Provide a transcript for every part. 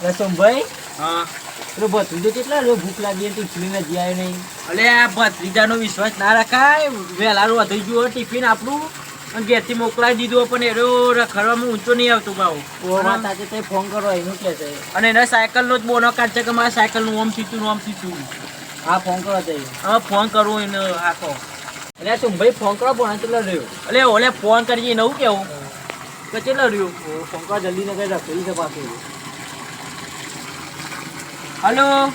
એટલે સોમભાઈ હા. પેલો ભત્રીજો કેટલા રહ્યો? ભૂખ લાગી હતી ટિફિન જ જાય નહીં. અલે આ ભત્રીજાનો વિશ્વાસ ના રખાય. વહેલાનું વધી ગયું ટિફિન આપણું. અને ઘેરથી મોકલાવી દીધું પણ એરો રખડવામાં ઊંચો નહીં આવતું ભાવ. તે ફોન કરો એનું કે છે. અને એને સાયકલનો જ બોનો કાઢ છે કે મારા સાયકલનું ઓમ સીતું ઓમ સીતું હા ફોન કરો તે હા ફોન કરવું એને આખો. એટલે સોમભાઈ ફોન કરો પણ કેટલો રહ્યો? અલે ઓલે ફોન કરીએ નવું કેવું. કે કેટલો રહ્યું? ફોન કરો જલ્દી ને કઈ રખડી છે પાછું. હલો.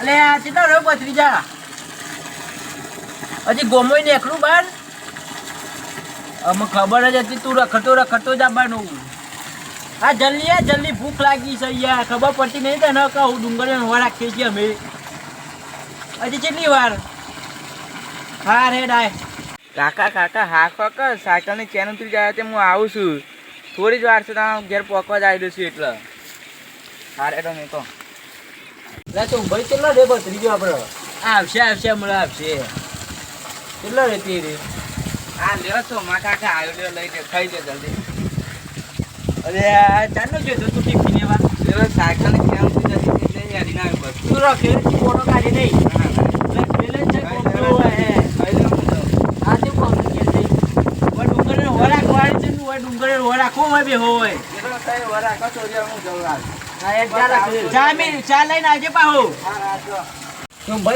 અલે, આ કેટલો રહ્યો ભત્રીજા હજી ગોમોય નીકળું બાર અમે ખબર જ હતી તું રખડતો રખડતો જ આવવાનું હા જલ્દી, આ જલ્દી ભૂખ લાગી છે યાર. ખબર પડતી નહીં તને કહું ડુંગળી હવા રાખીએ છીએ અમે. હજી કેટલી વાર? હા, રે, ડાય. કાકા કાકા, હા, કાકા. સાયકલની ચેન ઉતરી જાય તે હું આવું છું. થોડી જ વાર ત્યાં ઘેર પહોંચવા જ આવી છું એટલે. હા તો મેં કહો તું ભાઈ કેટલો રે ત્રીજો આપણો આવશે આવશે મળે આવશે. કેટલો રહેતી રે હા લ્યો તો મા કાકા આવ્યો લઈ દે ખાઈ દે જલ્દી. અરે આ જો તો તું ટિફિન એવા લ્યો સાયકલ કેમ ઉતરી જતી એટલે હેરી ના બસ તું રખે ફોટો કાઢી નહીં. એટલે પેલે છે હે. લો તો. આ તે ફોન કે છે ઓય ડુંગરે હોરા ખવાડી છે તું ઓય ડુંગરે હોરા હોય બે હોય? લ્યો સાહેબ, વરા કશો લ્યો, હું જઉં ચા લઈને આવજે પાહો. હા, હા,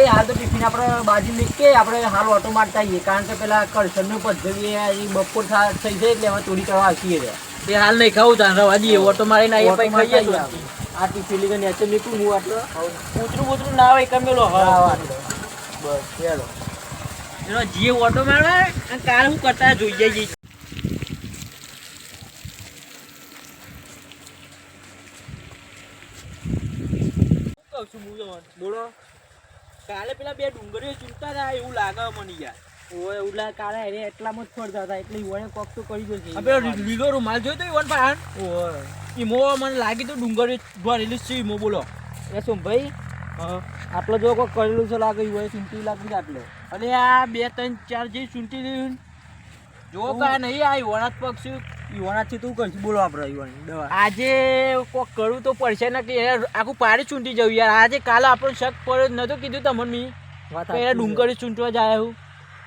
હાલ તો ટિફિન આપણે બાજુ મૂકીએ આપણે હાલ ઓટો મારતા આવીએ કારણ કે પેલા કરશનનું પદ્ધતિ એ બપોર થઈ જાય એટલે અમે ચોરી કરવા આવીએ તે હાલ નહીં ખાવું તાન રવા દઈએ. ઓટો મારીને આવીએ પછી ખાઈએ આ ટિફિન લીધે નેચર નીકળું હું આટલો. ના હોય કમેલો હા બસ ચાલો. એનો જે ઓટો મારવા કાલ હું કરતા જોઈ જઈએ બોલો. કાલે પેલા બે ડુંગરીઓ ચૂંટતા હતા એવું લાગે મને યાર. ઓય ઉલા કાળા એને એટલામાં જ ફરતા હતા એટલે ઈવોને કોક તો કરી આ પેલો લીલો રૂમાલ જોયો તો ઈવન પાન ઓય. ઈમો મને લાગી તો ડુંગળી ભરેલી છે ઈમો બોલો. એ શું હા. આટલો જો કોક કરેલું છે લાગે ઈવોએ ચિંતી લાગી આટલો. અને આ બે ત્રણ ચાર જે ચૂંટી લીધું જો કા નહીં આ ઈવોના જ છે ઈવોનાથી તું કરશું બોલો આપણે દવા. આજે કોક કરવું તો પડશે ને કે યાર આખું પાડી ચૂંટી જવું યાર. આજે કાલે આપણો શક પડ્યો નતો કીધું તમને મી. ડુંગર યાર સાચી ચૂંટવા જાય હું.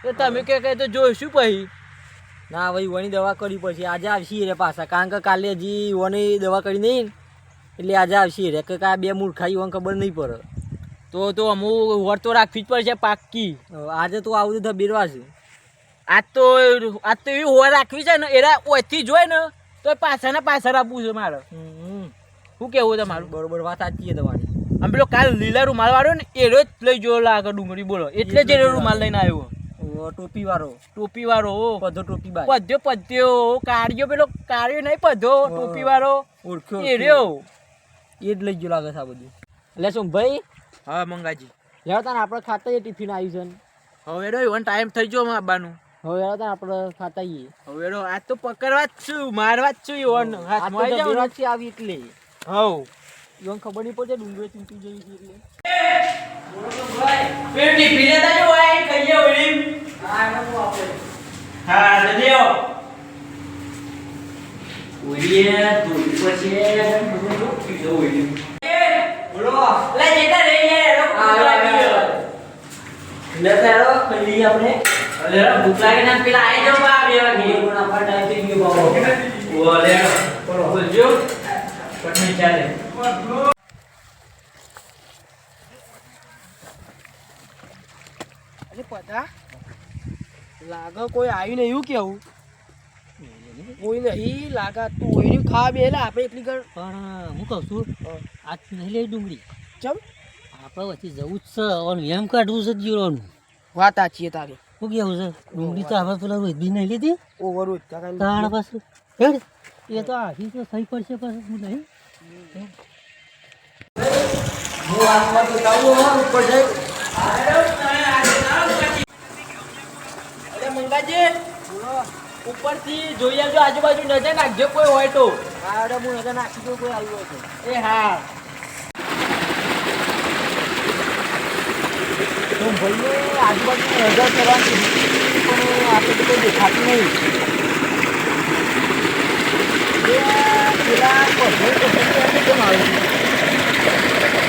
તો તમે કે કહે તો જોઈશું પછી. ના ભાઈ ઈવોની દવા કરી પછી. આજે આવશી રે પાછા. કારણ કે કાલે હજી યુવાની દવા કરી નહીં. એટલે આજે આવશી રે. કે કા બે મૂર્ખા યુવાન ખબર નહીં પડે. તો તો અમુક વર તો રાખવી જ પડશે પાક્કી. આજે તો આવું તો બીરવા છે. આજ તો આજ તો એવી હોવા રાખવી છે ને એરા ઓથી જોઈ ને તો પાછા ને પાછળ આપવું છે મારે. શું કેવું તમારું? બરોબર વાત સાચી છે તમારી. આમ પેલો કાલ લીલા રૂમાલ વાળો ને એરો જ લઈ જોયો લાગે ડુંગળી બોલો. એટલે જ એનો રૂમાલ લઈને આવ્યો. ટોપી વાળો. ટોપી વાળો પધો ટોપી બાય. પધ્યો પદ્યો કાઢ્યો પેલો કાઢ્યો નહીં પદ્યો ટોપી વાળો. ઓળખ્યો એ રહ્યો એ જ લઈ ગયો લાગે છે આ બધું. એટલે શું ભાઈ હા મંગાજી. લેવા તને આપણે ખાતા ટિફિન આવ્યું છે. હવે રહ્યો ટાઈમ થઈ ગયો આવવાનું હવે લેવા આપણે ખાતા જઈએ હવે આજ તો પકડવા જ છું મારવા જ છું આ તો આવી જાવ જબેરાત આવી એટલે. હવ. ઈવોને ખબર નહીં પડશે ડુંગળી ચૂંટી જઈ છે એટલે. પેટી પીને તાજો હોય કહીએ ઓળી હા તો દેવો. ઓળીએ દોડી પછી બધું પીધો ઓળી બોલો. લે જેતા રે યાર એટલે તારો ખાઈ લઈએ આપણે. અલે ભૂખ લાગે ને પેલા આઈ જાવ બા બે વાગે. પણ આપણા ટાઈમ ગયો બાબો. બોલજો. ચાલે. અરે પતા લાગે કોઈ આવ્યું નહીં એવું કેવું? કોઈ નહીં લાગે તું ઓઈની ખા બે એટલે આપણે એટલી ઘર પણ હું કહું છું આજ નહીં લઈ ડુંગળી. ચમ? આપણે વચ્ચે જવું જ છે અને એમ કાઢવું છે જીરોનું વાત સાચી છે તારી. શું કેવું છે? ડુંગળી તો આપણે પેલા બી નહીં લીધી. ઓવર જ તાણ પાછું. હેડ. એ તો આખી તો સહી પડશે પાછું. હું નહીં. ઉપરથી જોઈ આવજો આજુબાજુ નજર નાખજો કોઈ હોય તો. હા હું નજર નાખી દઉં કોઈ આવ્યું હશે એ હા. ભાઈને આજુબાજુ નજર કરવાની પણ આપણે તો કોઈ દેખાતું નહીં. પેલા પથ્થર પથ્થર કે મારું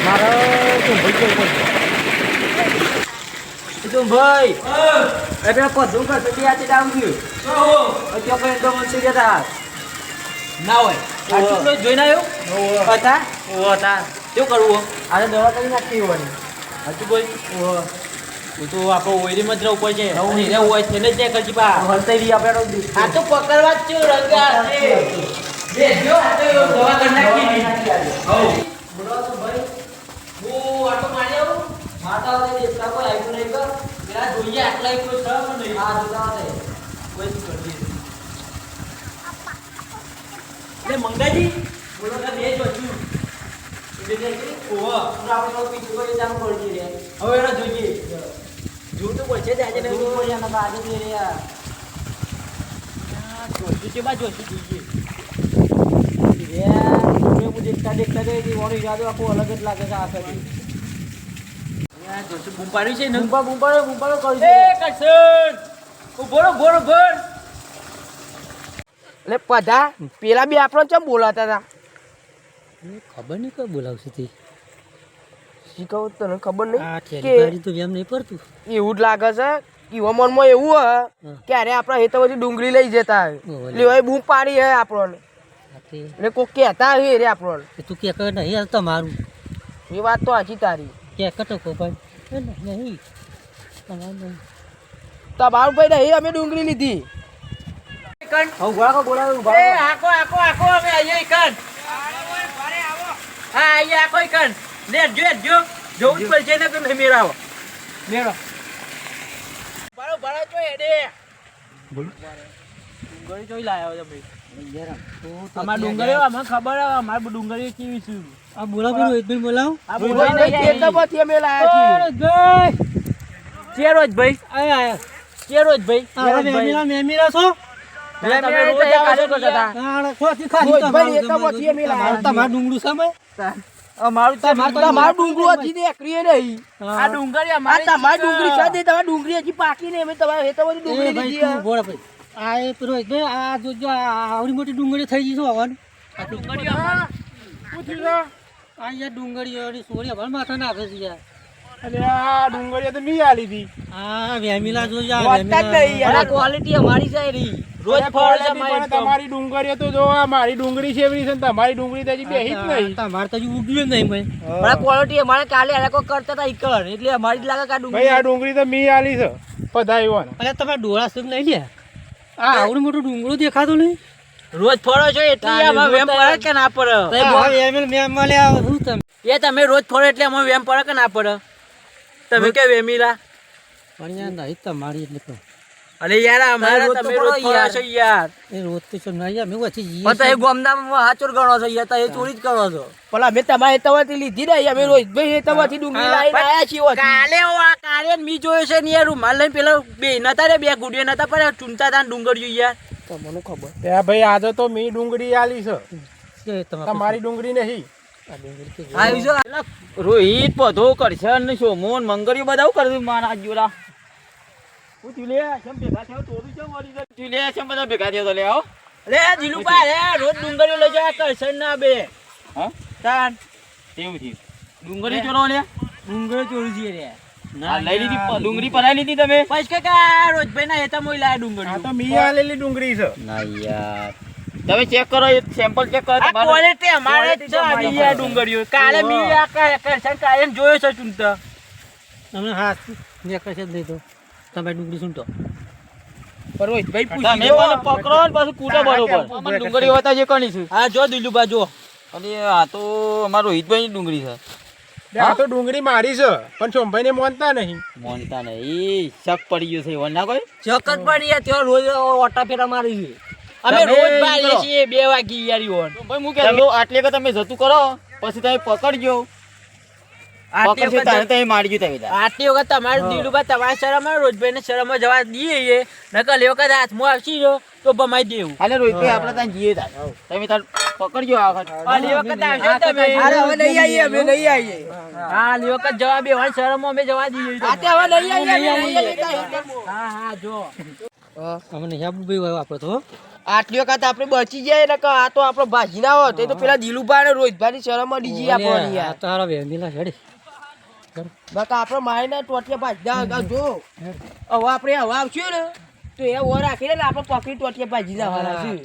મારો તો ભાઈ કેવું પડશે તો ભાઈ એ પેલા પધું તે આજે ગયું અત્યારે કોઈ તો મને જતા ના હોય. જોઈને આવ્યો? હતા? હતા. શું કરવું આજે દવા કરી નાખી હોવાની હજુ ભાઈ તું તો આપણો ઓયરીમાં જ રહેવું પડશે. અને એને હોય છે ને નહીં કરજી હલતાઈ રહી આપણે આ તો પકડવા જ છું રંગા. બે જો આ તો દવા કરી નાખી હવ બોલો તો ભાઈ હું આટો મારી આવું. માતા હોય દેખતા કોઈ આવ્યું નહીં કર પેલા જોઈએ આટલા એક નહીં? આ જોતા હોય. કોઈ જ કરજે એટલે મંગાજી બોલો કે બે જ વસ્તુ. એટલે કે ઓહો. આપણે પીછું કરી જામ પડી હવે એને જોઈએ. જોવું તો છે આજે ને જોવું પડે એના રે યાર જોશું છે બા જોશું જોઈએ. હું દેખતા દેખતા હતી યાદ આખો અલગ જ લાગે છે આ જોશું. બૂમ પાડ્યું છે બુંબા બુંબાડો બુંબાડો કરી એ કરશન ઉભોરો ઉભોરો ઉભોર એટલે બધા પેલા બી આપણો ચમ બોલાતા હતા? ખબર નહીં કોઈ બોલાવશે તે. શીખવું તને ખબર નહીં કે તો એમ નહીં પડતું. એવું જ લાગે છે. ઈવો મનમાં એવું હ. ક્યારે આપણા હેતો પછી ડુંગળી લઈ જતા હોય. લેવાય બૂમ પાડી હે આપણને. એટલે કોઈ કહેતા હોય રે આપણને. એ તું કે કર નહીં હાલ તમારું એ વાત તો હાજી તારી. કે કટો કો ભાઈ. નહીં. તમારું ભાઈ નહીં. અમે ડુંગળી લીધી. ઊભા આખો આખો આખો અમે અહીંયા કન હા અહીંયા આખો કન લે જો જો. જોવું જ પડશે ને નહીં મેળાવો મેળો. બારો બારો જો એડે. ડુંગળી જોઈ લાયો તમે અમાર ડુંગળી અમને ખબર હે અમાર ડુંગળી કેવી છે. આ બોલાવ આ ભાઈ નહીં, ખેતરમાંથી અમે લાયા છીએ. ચેરો જ ભાઈ. આયા આયા. ચેરો જ ભાઈ. મેમીરા મેમીરા છો? તમે આવો છો તા? ભાઈ તમારું ડુંગળું સમય તમારું ડુંગળી હજી દેખરીએ નહીં. આ ડુંગળી અમારી તમારી ડુંગળી છે તે તમારી ડુંગળી હજી પાકી નહીં. અમે તમારા ડુંગળી લીધી ભાઈ આ એ ભાઈ આ આ આવડી મોટી ડુંગળી થઈ ગઈ છે આ ડુંગળી અમારી આ યાર ડુંગળીઓની સોરી હવાનું માથા નાખે છે યાર. આ ડુંગળીઓ તો મી આલી હતી. આ વેમીલા વાંચતા જ નહીં ક્વોલિટી અમારી છે રી રોજ ફળ છે તમારી ડુંગળીઓ તો જો આ મારી ડુંગળી છે એવી છે તમારી ડુંગળી તો હજી બેહી જ નહીં. તમાર તો હજી ઉગ્યું નહીં ભાઈ. પણ ક્વોલિટી અમારે કાલે આ લોકો કરતા હતા ઈકર એટલે અમારી જ લાગે કે આ ભાઈ આ ડુંગળી ડુંગળી તો મી આલી છે. પધાયું અરે તમે ડોળા સુખ નહીં લે આ આવડું મોટું ડુંગળું દેખાતું નહીં. રોજ ફળો છો એટલે આમાં વેમ પડે કે ના પડે? વેમીલ મેં એ તમે રોજ ફળો એટલે આમાં વેમ પડે કે ના પડે? તમે કે વેમીલા પણ યાર નહીં તમારી એટલે તો અરે યાર અમારા તમે રોજ ફળો છો યાર. એ રોજ તો છે નહીં અમે વચ્ચે જઈએ પણ તમે ગોમદામાં હાચોર ગણો છો યાર તમે ચોરી જ કરો છો. પણ અમે તમારા હેતામાંથી લીધી નહીં અમે રોહિતભાઈ હેતામાંથી ડુંગળી લાવીને આયા છીએ. કાલે કાલે મી જોયો છે ને યાર રૂમાલ લઈને પેલા બે નતા રે બે ગુડીઓ નતા પણ ચૂંટા તા ડુંગળીઓ યાર. તમને ખબર. ત્યાં ભાઈ આજે તો મી ડુંગળી આલી છે. તમારી ડુંગળી નહીં. આવી જો રોહિત બધો કરશે ને સોમોન મંગળીઓ બધા હું કરશું? મારા જોડા હું તું કેમ ભેગા થયો? તોડી કેમ વળી જાય? તું કેમ બધા ભેગા થયો તો લે આવો લે જીલુપા લે રોજ ડુંગળીઓ લઈ જાય કરશન ના બે. હા? તાન. તેવું થયું. ડુંગળી ચોરો લે. ડુંગળી ચોરી છે રે. ના લઈ લીધી ડુંગળી પરાઈ લીધી તમે? પછી કે રોજભાઈ ના હેતા મોઈ લાયા ડુંગળી તો મી આલેલી ડુંગળી છે. ના યાર. તમે ચેક કરો સેમ્પલ ચેક કરો. આ ક્વોલિટી અમારે જ છે આની ડુંગળીઓ. કાલે મી આ કરશન કાલે જોયો છે ચૂંટા તમને હા ને કશે દે તો. તમે ડુંગળી સુનતો પણ રોહિતભાઈ તમે પૂછી મને લો. પકડો ને પાછું કૂટે બરોબર. અમે ડુંગળી હોતા જે કણી છે. હા જો દિલુબા જો. અને આ તો અમારો રોહિતભાઈ ની ડુંગળી છે. આ તો ડુંગળી મારી છે પણ સોમભાઈ ને મોનતા નહીં. મોનતા નહીં. શક પડી ગયો છે એવો ના કોઈ? ચકત પણ યાર ત્યાં રોજ ઓટા ફેરા મારી છે. અમે રોજ બારીએ છીએ બે વાગી યાર ઈવોન ભાઈ હું કે આટલે કે તમે જતું કરો પછી તમે પકડજો. આટલી વખત તારે તમે મારજો તમે આટલી વખત તમારે શરમ રોજભાઈ ને શરમ જવા દઈએ નકર એ વખત હાથમાં આવશી રહ્યો તો બમાઈ દેવું. હાલે રોહિતભાઈ આપણે ત્યાં જઈએ તમે તાર પકડજો આ વખત. હાલે વખત આવશો તમે અરે હવે નહીં આવીએ અમે નહીં આવીએ. હા લે વખત જવા બે વાર શરમ અમે જવા દઈએ. આ તે હવે નહીં આવીએ અમે નહીં. હા હા જો. અમને હેબ ભાઈ આપણે તો હો. આટલી વખત આપણે બચી જાય ને આ તો આપણો ભાજી ના હોત એ તો પેલા દિલુભાઈ ને રોહિતભાઈ શરમ અડી જઈએ આપણને યાર. તારા વેંદીલા હેડે બાકા આપણે મારીને ટોટિયા ભાજી ના જો. હવે આપણે હવે આવશું ને તો એ ઓર રાખીને આપણે પકડી ટોટિયા ભાજી ના વાળા હેડજી.